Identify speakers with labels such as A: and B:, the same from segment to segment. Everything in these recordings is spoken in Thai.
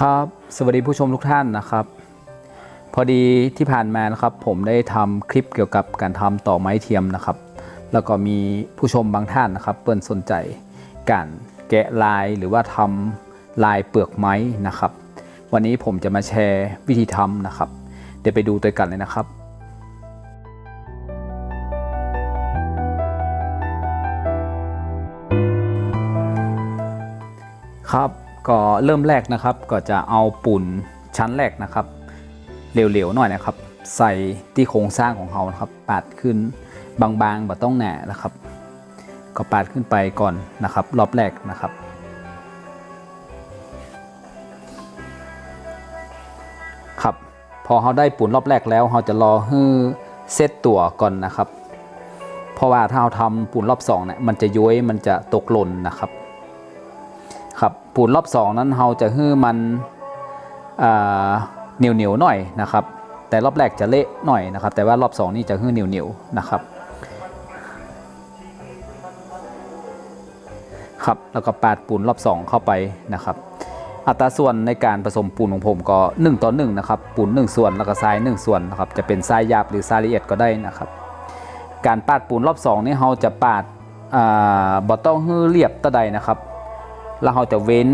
A: ครับสวัสดีผู้ชมทุกท่านนะครับ พอดีที่ผ่านมานะครับ ผมได้ทำคลิปเกี่ยวกับการทำต่อไม้เทียมนะครับ แล้วก็มีผู้ชมบางท่านนะครับ เปิ่นสนใจการแกะลายหรือว่าทำลายเปลือกไม้นะครับ วันนี้ผมจะมาแชร์วิธีทำนะครับ เดี๋ยวไปดูตัวกันเลยนะครับครับ ก็เริ่มแรกนะครับก็จะเอาปุ่นชั้นแรกนะครับเหลวๆหน่อยนะครับ ใส่ที่โครงสร้างของเขานะครับปาดขึ้นบางๆแบบต้องหนานะครับ ก็ปาดขึ้นไปก่อนนะครับ รอบแรกนะครับครับพอเขาได้ปุ่นรอบแรกแล้วเราจะรอให้เซตตัวก่อนนะครับ เพราะว่าถ้าเราทำปุ่นรอบสองเนี่ยมันจะย้วยมันจะตกหล่นนะครับ ปูนรอบสองนั้นเราจะให้มันเหนียวเหนียวหน่อยนะครับ แต่รอบแรกจะเละหน่อยนะครับ แต่ว่ารอบสองนี่จะให้เหนียวเหนียวนะครับครับแล้วก็ปาดปูนรอบสองเข้าไปนะครับ อัตราส่วนในการผสมปูนของผมก็ 1 ต่อ1นะครับปูน 1 ส่วนแล้วก็ทราย 1 ส่วนนะครับจะเป็นทรายหยาบหรือทรายละเอียดก็ได้นะครับ การปาดปูนรอบ 2 นี่เราจะปาดอ่าบ่ต้องให้เรียบตะใดนะครับ แล้วเราจะเว้น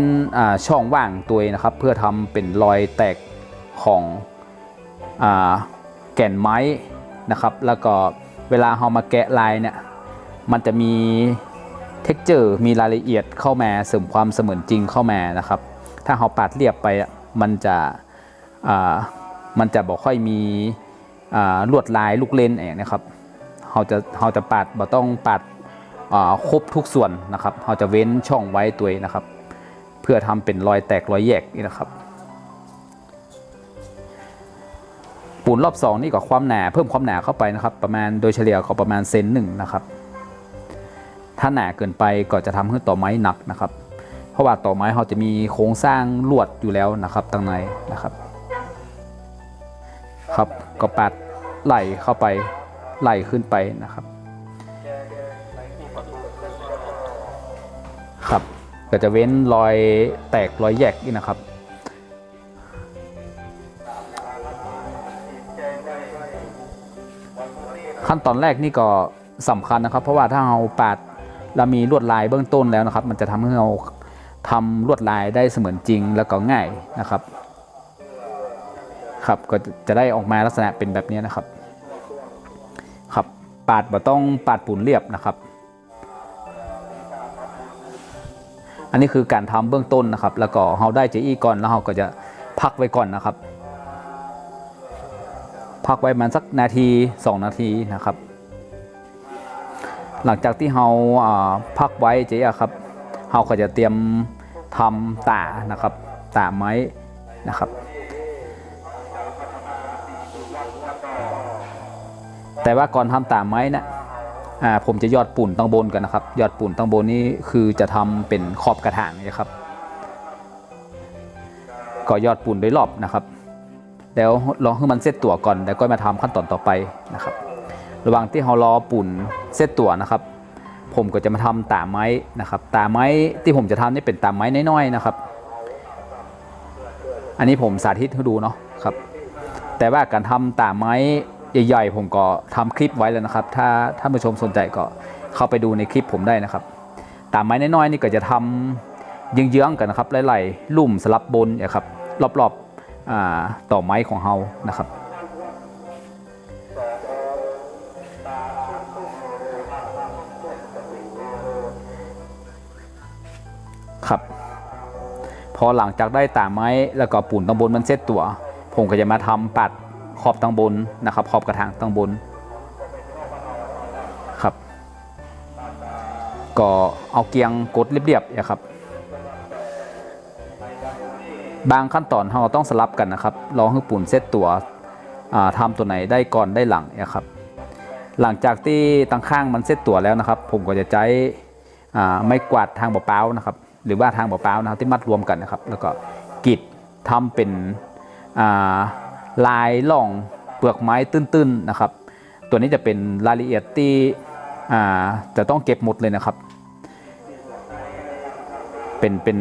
A: ช่องว่างตัวนะครับ เพื่อทำเป็นรอยแตกของอแก่นไม้นะครับ แล้วก็เวลาเรามาแกะลายเนี่ยมันจะมีเท็กเจอร์มีรายละเอียดเข้ามาเสริมความเสมือนจริงเข้ามานะครับ ถ้าเราปาดเรียบไปมันจะมันจะบอกค่อยมีลวดลายลูกเล่นอย่างนะครับเราจะเราจะปาดบ่ต้องปาด ครบทุกส่วนนะครับเราจะเว้นช่องไว้ตัวนะครับ เพื่อทำเป็นรอยแตกรอยแยกนี่นะครับ ปูนรอบสองนี่ก็ความหนาเพิ่มความหนาเข้าไปนะครับ ประมาณโดยเฉลี่ยก็ประมาณเซนหนึ่งนะครับถ้าหนาเกินไปก็จะทำให้ต่อไม้หนักนะครับ เพราะว่าต่อไม้เขาจะมีโครงสร้างลวดอยู่แล้วนะครับตั้งในนะครับครับก็ปัดไหลเข้าไปไหลขึ้นไปนะครับ ครับก็จะเว้นรอยแตกรอยแยกนี่นะครับ ขั้นตอนแรกนี่ก็สำคัญนะครับ เพราะว่าถ้าเราปาดเรามีลวดลายเบื้องต้นแล้วนะครับ มันจะทำให้เราทำลวดลายได้เสมือนจริงแล้วก็ง่ายนะครับ ครับก็จะได้ออกมาลักษณะเป็นแบบนี้นะครับ ครับปาดบ่ต้องปาดปูนเรียบนะครับ อันนี้คือการทำเบื้องต้นนะครับ แล้วก็เราได้เจอีก่อนแล้วเราก็จะพักไว้ก่อนนะครับ พักไว้มันสักนาที 2 นาทีนะครับ หลังจากที่เราพักไว้เจอะครับเราก็จะเตรียมทำตานะครับตาไม้นะครับ แต่ว่าก่อนทำตาไม้นะอ่า ผมจะยอดปุ่นตั้งบนกันนะครับ ยอดปุ่นตั้งบนนี้คือจะทำเป็นขอบกระถางนะครับ ก็ยอดปุ่นโดยรอบนะครับแล้วลองให้มันเซตตัวก่อน แล้วก็มาทำขั้นตอนต่อไปนะครับ ระหว่างที่เรารอปุ่นเซตตัวนะครับ ผมก็จะมาทำตาไม้นะครับตาไม้ที่ผมจะทำนี่เป็นตาไม้น้อยๆนะครับ อันนี้ผมสาธิตให้ดูเนาะครับ แต่ว่าการทำตาไม้ ใหญ่ๆ ผมก็ทำคลิปไว้แล้วนะครับ ถ้าท่านผู้ชมสนใจก็เข้าไปดูในคลิปผมได้นะครับ ตาไม้น้อยๆนี่ก็จะทำเยื้องๆกันนะครับไล่ๆลุ่มสลับบนนะครับรอบๆต่อไม้ของเฮานะครับครับพอหลังจากได้ตาไม้แล้วก็ปูนตังบนมันเซตตัว ผมก็จะมาทำปัด ขอบตังบนนะครับ ขอบกระถางตังบนครับ ก็เอาเกียงกดเรียบๆนะครับ บางขั้นตอนเราต้องสลับกันนะครับรอให้ปูนเซตตัวอ่าทำตัวไหนได้ก่อนได้หลังนะครับ หลังจากที่ตั้งข้างมันเซตตัวแล้วนะครับ ผมก็จะใช้ไม้กวาดทางเปล่าๆนะครับ หรือว่าทางเปล่าๆนะครับที่มัดรวมกันนะครับ แล้วก็กรีดทำเป็นอ่า ลายล่องเปลือกไม้ตื้นๆนะครับ ตัวนี้จะเป็นรายละเอียดที่อ่าจะต้องเก็บหมดเลยนะครับ เป็นเป็น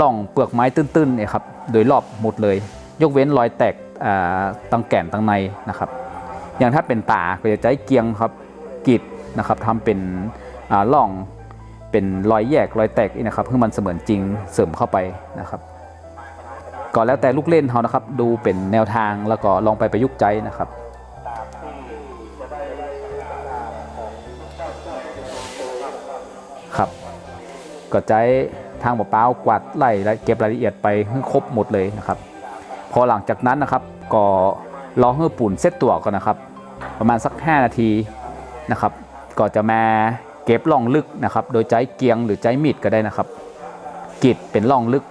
A: ล่องเปลือกไม้ตื้นๆเนี่ยครับโดยรอบหมดเลย ยกเว้นรอยแตกอ่าตังแก่นตังในนะครับ อย่างถ้าเป็นตาก็จะใช้เกียงครับกรีดนะครับทำเป็นล่องเป็นรอยแยกรอยแตกนะครับเพื่อมันเสมือนจริงเสริมเข้าไปนะครับ ก็แล้วแต่ลูกเล่นเขานะครับ ดูเป็นแนวทางแล้วก็ลองไปประยุกต์ใจนะครับครับก็ใช้ทางเปล่ากวาดไล่และเก็บรายละเอียดไปให้ครบหมดเลยนะครับ พอหลังจากนั้นนะครับก็รอให้ปุ่นเซตตัวก่อนนะครับ ประมาณสัก 5 นาทีนะครับ ก็จะมาเก็บล่องลึกนะครับ โดยใช้เกียงหรือใช้มีดก็ได้นะครับกรีดเป็นล่องลึก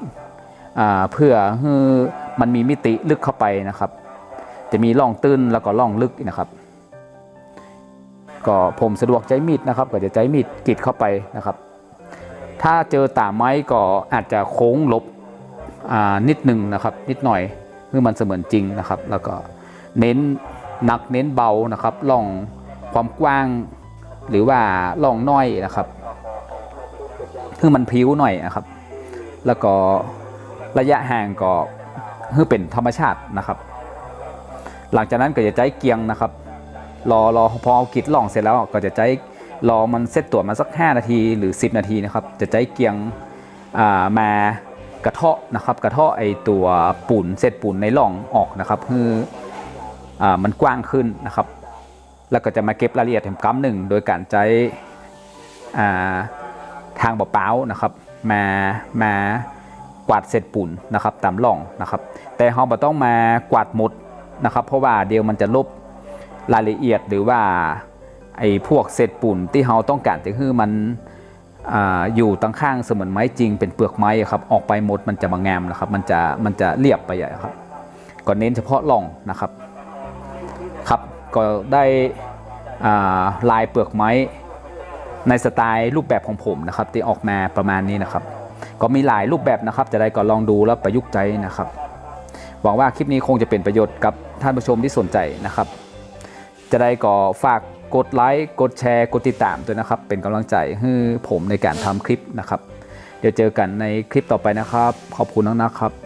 A: เพื่อให้มันมีมิติลึกเข้าไปนะครับ จะมีล่องตื้นแล้วก็ล่องลึกนะครับ ก็ผมสะดวกใช้มีดนะครับ ก็จะใช้มีดกรีดเข้าไปนะครับ ถ้าเจอตาไม้ก็อาจจะโค้งหลบนิดหนึ่งนะครับ นิดหน่อยเพื่อมันเสมือนจริงนะครับ แล้วก็เน้นหนักเน้นเบานะครับล่องความกว้าง หรือว่าล่องน้อยนะครับเพื่อมันพริ้วหน่อยนะครับ แล้วก็ ระยะห่างก็เพื่อเป็นธรรมชาตินะครับ หลังจากนั้นก็จะใช้เกียงนะครับ รอรอพอเอากิดล่องเสร็จแล้วก็จะใช้รอมันเซตตัวมาสัก 5 นาทีหรือ 10 นาทีนะครับ จะใช้เกียงมากระเทาะนะครับกระเทาะไอตัวปุ่นเศษปุ่นในร่องออกนะครับเพื่ออมันกว้างขึ้นนะครับ แล้วก็จะมาเก็บรายละเอียดแถมกัมหนึ่งโดยการใช้ทางเปล่าๆนะครับ มามา กวาดเศษปุ่นนะครับตามร่องนะครับ แต่เราบ่ต้องมากวาดหมดนะครับ เพราะว่าเดี๋ยวมันจะลบรายละเอียดหรือว่าไอ้พวกเศษปุ่นที่เราต้องการจะคือมันออยู่ตั้งข้างเสมือนไม้จริงเป็นเปลือกไม้ครับออกไปหมดมันจะมางามนะครับ มันจะมันจะเรียบไปอะครับก็เน้นเฉพาะร่องนะครับครับก็ได้ลายเปลือกไม้ในสไตล์รูปแบบของผมนะครับที่ออกมาประมาณนี้นะครับ ก็มีหลายรูปแบบนะครับ จะได้ก็ลองดูแล้วประยุกต์ใจนะครับ หวังว่าคลิปนี้คงจะเป็นประโยชน์กับท่านผู้ชมที่สนใจนะครับ จะได้ก็ฝากกดไลค์กดแชร์กดติดตามด้วยนะครับ เป็นกำลังใจให้ผมในการทำคลิปนะครับ เดี๋ยวเจอกันในคลิปต่อไปนะครับ ขอบคุณนะครับ